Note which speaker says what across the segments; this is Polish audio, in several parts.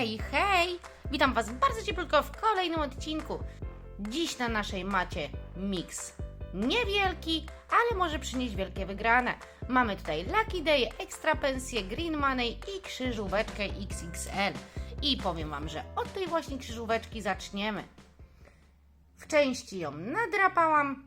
Speaker 1: Hej, hej! Witam Was bardzo cieplutko w kolejnym odcinku. Dziś na naszej macie miks niewielki, ale może przynieść wielkie wygrane. Mamy tutaj Lucky Day, Extra Pensję, Green Money i krzyżóweczkę XXL. I powiem Wam, że od tej właśnie krzyżóweczki zaczniemy. W części ją nadrapałam,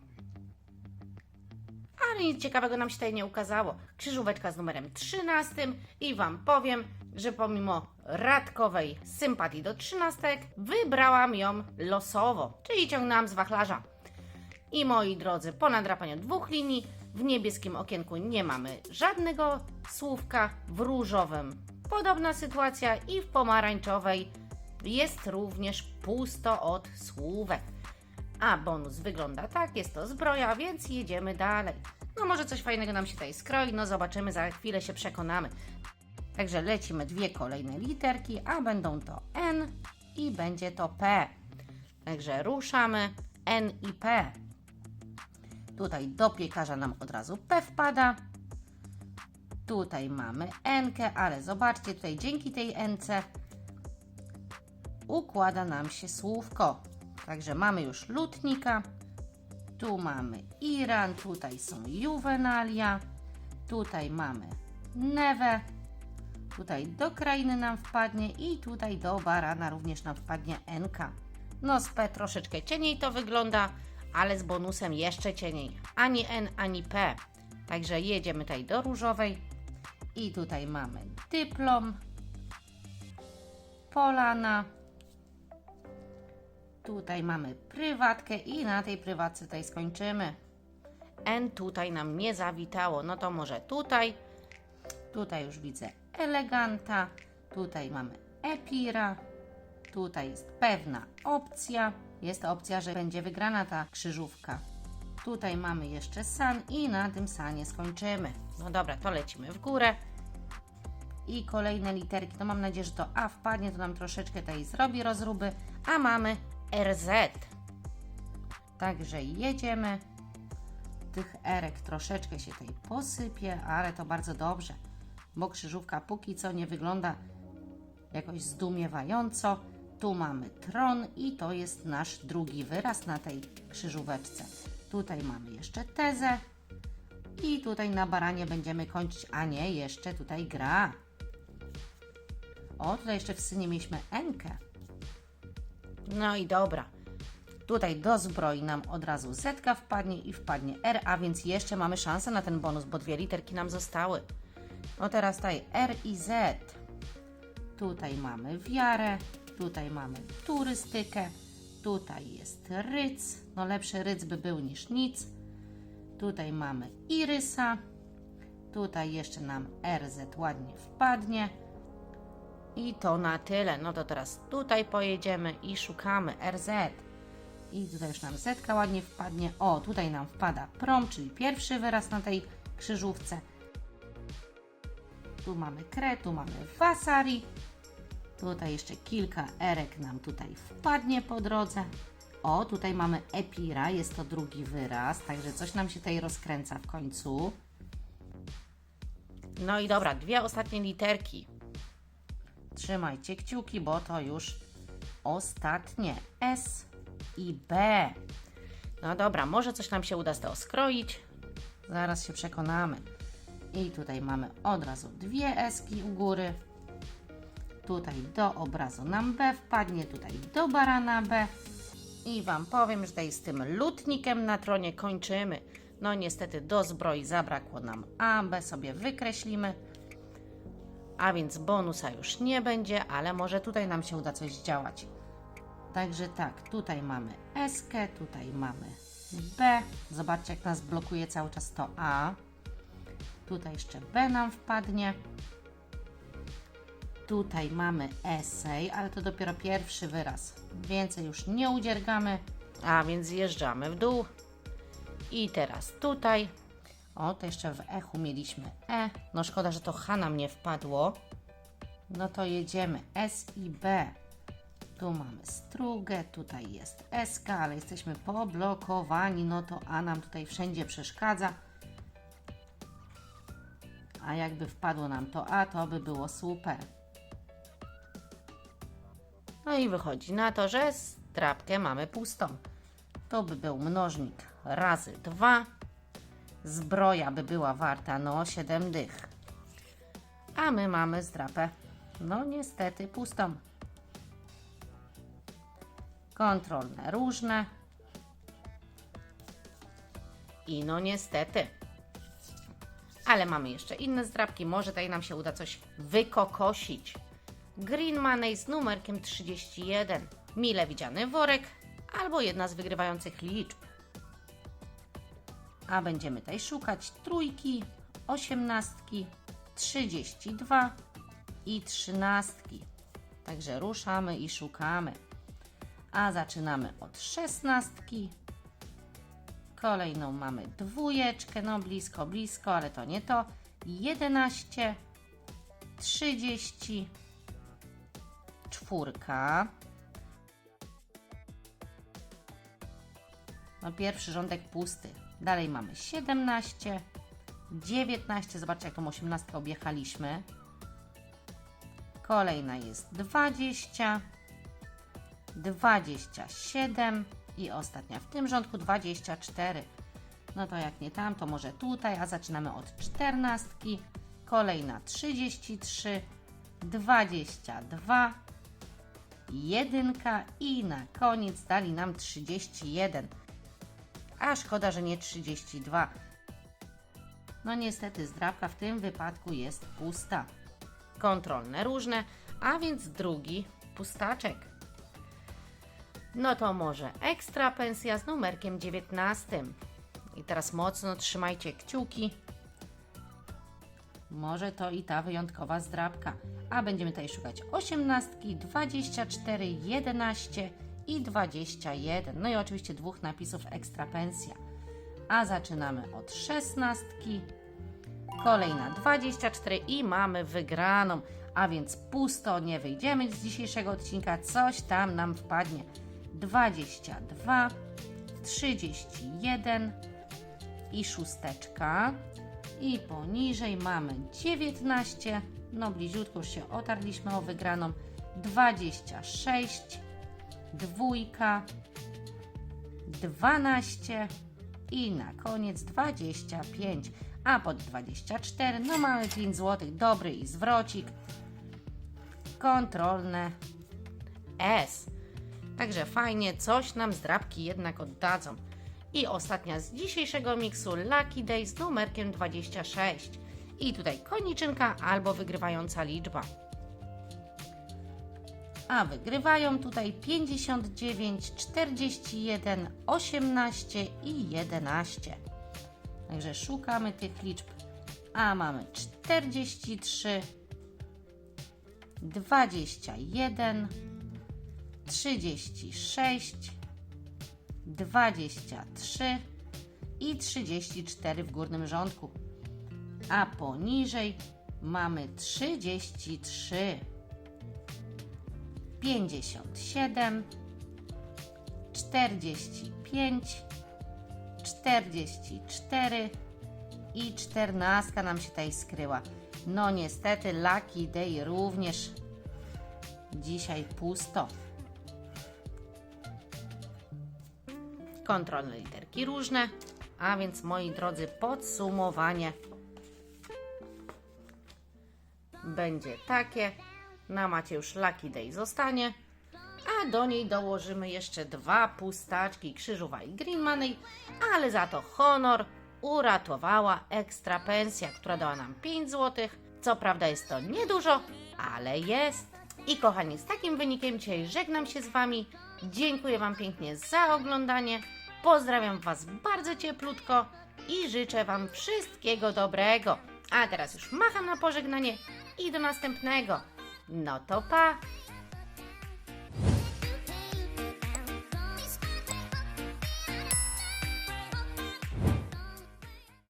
Speaker 1: ale nic ciekawego nam się tutaj nie ukazało. Krzyżóweczka z numerem 13 i Wam powiem, że pomimo radkowej sympatii do trzynastek, wybrałam ją losowo, czyli ciągnęłam z wachlarza. I moi drodzy, po nadrapaniu dwóch linii, w niebieskim okienku nie mamy żadnego słówka, w różowym podobna sytuacja i w pomarańczowej jest również pusto od słówek. A bonus wygląda tak, jest to zbroja, więc jedziemy dalej. No może coś fajnego nam się tutaj skroi, no zobaczymy, za chwilę się przekonamy. Także lecimy dwie kolejne literki, a będą to N i będzie to P. Także ruszamy N i P. Tutaj do piekarza nam od razu P wpada. Tutaj mamy N, ale zobaczcie, tutaj dzięki tej N układa nam się słówko. Także mamy już lutnika, tu mamy Iran, tutaj są juwenalia, tutaj mamy Neve, tutaj do krainy nam wpadnie i tutaj do barana również nam wpadnie NK. No z P troszeczkę cieniej to wygląda, ale z bonusem jeszcze cieniej. Ani N, ani P. Także jedziemy tutaj do różowej i tutaj mamy dyplom, polana, Tutaj mamy prywatkę i na tej prywatce tutaj skończymy. N tutaj nam nie zawitało, no to może tutaj. Tutaj już widzę eleganta. Tutaj mamy epira. Tutaj jest pewna opcja. Jest opcja, że będzie wygrana ta krzyżówka. Tutaj mamy jeszcze san i na tym sanie skończymy. No dobra, to lecimy w górę. I kolejne literki, to mam nadzieję, że to A wpadnie, to nam troszeczkę tutaj zrobi rozruby, a mamy RZ. Także jedziemy. Tych erek troszeczkę się tutaj posypie, ale to bardzo dobrze, bo krzyżówka póki co nie wygląda jakoś zdumiewająco. Tu mamy tron i to jest nasz drugi wyraz na tej krzyżóweczce. Tutaj mamy jeszcze tezę i tutaj na baranie będziemy kończyć, a nie, jeszcze tutaj gra. O, tutaj jeszcze w synie mieliśmy Enkę. No i dobra. Tutaj do zbroi nam od razu Z wpadnie i wpadnie R, a więc jeszcze mamy szansę na ten bonus, bo dwie literki nam zostały. No teraz tutaj R i Z. Tutaj mamy wiarę, tutaj mamy turystykę, tutaj jest ryc. No lepszy ryc by był niż nic. Tutaj mamy irysa. Tutaj jeszcze nam RZ ładnie wpadnie. I to na tyle. No to teraz tutaj pojedziemy i szukamy RZ. I tutaj już nam Z ładnie wpadnie. O, tutaj nam wpada prom, czyli pierwszy wyraz na tej krzyżówce. Tu mamy kre, tu mamy wasari. Tutaj jeszcze kilka erek nam tutaj wpadnie po drodze. O, tutaj mamy epira, jest to drugi wyraz, także coś nam się tutaj rozkręca w końcu. No i dobra, dwie ostatnie literki. Trzymajcie kciuki, bo to już ostatnie. S i B. No dobra, może coś nam się uda z tego skroić. Zaraz się przekonamy. I tutaj mamy od razu dwie eski u góry. Tutaj do obrazu nam B wpadnie, tutaj do barana B. I Wam powiem, że tutaj z tym lutnikiem na tronie kończymy. No niestety do zbroi zabrakło nam A, B sobie wykreślimy. A więc bonusa już nie będzie, ale może tutaj nam się uda coś zdziałać. Także tak, tutaj mamy S, tutaj mamy B. Zobaczcie, jak nas blokuje cały czas to A. Tutaj jeszcze B nam wpadnie. Tutaj mamy esej, ale to dopiero pierwszy wyraz. Więcej już nie udziergamy, a więc zjeżdżamy w dół. I teraz tutaj. O, to jeszcze w echu mieliśmy E. No szkoda, że to H nam nie wpadło. No to jedziemy S i B. Tu mamy strugę, tutaj jest SK, ale jesteśmy poblokowani, no to A nam tutaj wszędzie przeszkadza. A jakby wpadło nam to A, to by było super. No i wychodzi na to, że zdrabkę mamy pustą. To by był mnożnik razy 2. Zbroja by była warta no 7 dych. A my mamy zdrapę. No niestety pustą. Kontrolne różne. I no niestety. Ale mamy jeszcze inne zdrabki. Może tutaj nam się uda coś wykokosić. Green Money z numerkiem 31. Mile widziany worek albo jedna z wygrywających liczb. A będziemy tutaj szukać trójki, osiemnastki, 32 i trzynastki. Także ruszamy i szukamy. A zaczynamy od szesnastki. Kolejną mamy dwójeczkę, no blisko, blisko, ale to nie to. 11, 30, czwórka. No pierwszy rządek pusty. Dalej mamy 17, 19, zobaczcie jak tą 18 objechaliśmy. Kolejna jest 20, 27 i ostatnia w tym rządku 24. No to jak nie tam, to może tutaj, a zaczynamy od 14. Kolejna 33, 22, jedynka i na koniec dali nam 31. A szkoda, że nie 32. No niestety zdrabka w tym wypadku jest pusta. Kontrolne różne, a więc drugi pustaczek. No to może ekstra pensja z numerkiem 19. I teraz mocno trzymajcie kciuki. Może to i ta wyjątkowa zdrabka. A będziemy tutaj szukać 18, 24, 11 i 21. No i oczywiście dwóch napisów ekstra pensja. A zaczynamy od 16. Kolejna 24 i mamy wygraną. A więc pusto nie wyjdziemy z dzisiejszego odcinka. Coś tam nam wpadnie. 22, 31 i szósteczka. I poniżej mamy 19, no bliziutko już się otarliśmy o wygraną, 26, dwójka, 12 i na koniec 25, a pod 24 no mamy 5 zł, dobry i zwrocik, kontrolne S. Także fajnie, coś nam zdrabki jednak oddadzą. I ostatnia z dzisiejszego miksu Lucky Day z numerkiem 26. I tutaj koniczynka albo wygrywająca liczba. A wygrywają tutaj 59, 41, 18 i 11. Także szukamy tych liczb. A mamy 43, 21, 36, 23 i 34 w górnym rządku. A poniżej mamy 33, 57, 45, 44 i 14 nam się tutaj skryła. No niestety Lucky Day również dzisiaj pusto. kontrolne literki różne, a więc moi drodzy, podsumowanie będzie takie. Na macie już Lucky Day zostanie, a do niej dołożymy jeszcze dwa pustaczki krzyżowa i Green Money, ale za to honor uratowała ekstra pensja, która dała nam 5 zł. Co prawda jest to niedużo, ale jest. I kochani, z takim wynikiem dzisiaj żegnam się z Wami. Dziękuję Wam pięknie za oglądanie. Pozdrawiam Was bardzo cieplutko i życzę Wam wszystkiego dobrego. A teraz już macham na pożegnanie i do następnego. No to pa!